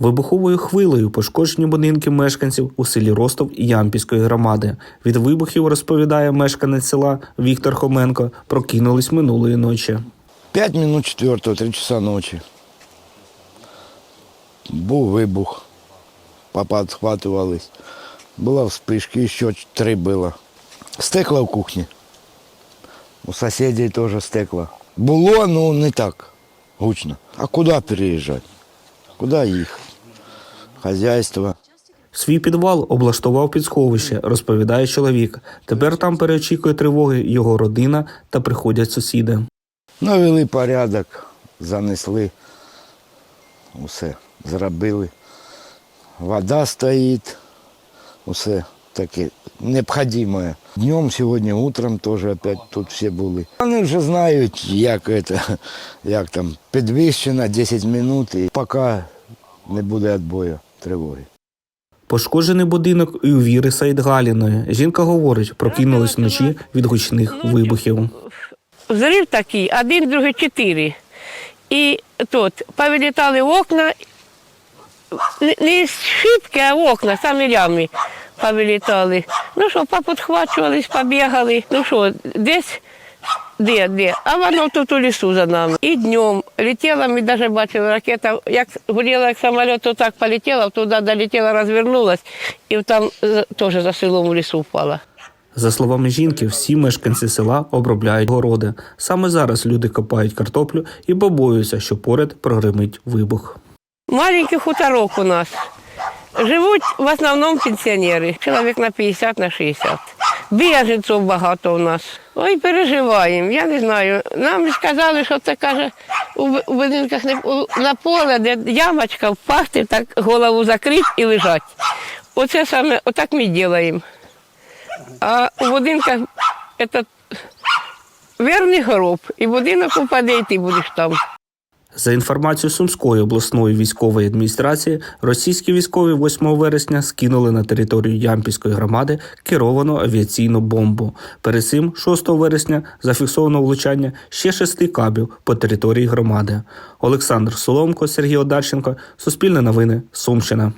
Вибуховою хвилею пошкоджені будинки мешканців у селі Ростов Ямпільської громади. Від вибухів розповідає мешканець села Віктор Хоменко. Прокинулись минулої ночі. П'ять минут четвертого, три часа ночі. Був вибух. Папа схватувались. Була вспишки, ще три було. Стекла в кухні. У сусідів теж стекла. Було, ну не так гучно. А куди переїжджати? Куди їхати? Хазяйство. Свій підвал облаштував під сховище, розповідає чоловік. Тепер там переочікує тривоги його родина та приходять сусіди. Навели порядок, занесли, усе зробили. Вода стоїть, усе таке необхідне. Днем сьогодні, утром теж опять тут всі були. Вони вже знають, як, це, як там підвищено 10 минут і поки не буде відбою тривоги. Пошкоджений будинок і у Віри Саїдгаліної. Жінка говорить, прокинулась вночі від гучних вибухів. Взрив такий, один, другий, чотири. І тут повилітали окна, не, шибки, а окна, самі рями повилітали. Ну що, поподхвачувались, побігали. Ну що, десь, де, де? А воно тут у лісу за нами. І днем летіла, ми навіть бачили ракета, як горіла як самоліт, то так полетіла, туди долетіла, розвернулась, і там е, теж за селом в лісу впала. За словами жінки, всі мешканці села обробляють городи. Саме зараз люди копають картоплю і побоюються, що поряд прогримить вибух. Маленький хуторок у нас. Живуть в основному пенсіонери, чоловік на 50, на 60. Біженців багато у нас. Ой, переживаємо. Я не знаю. Нам сказали, що це каже у будинках на поле, де ямочка впасти, так голову закрити і лежать. Оце саме, отак ми робимо. А у будинках це верний гроб, і будинок упаде, і ти будеш там. За інформацією Сумської обласної військової адміністрації, російські військові 8 вересня скинули на територію Ямпільської громади керовану авіаційну бомбу. Перед цим 6 вересня зафіксовано влучання ще шести кабів по території громади. Олександр Соломко, Сергій Одарченко, Суспільне новини, Сумщина.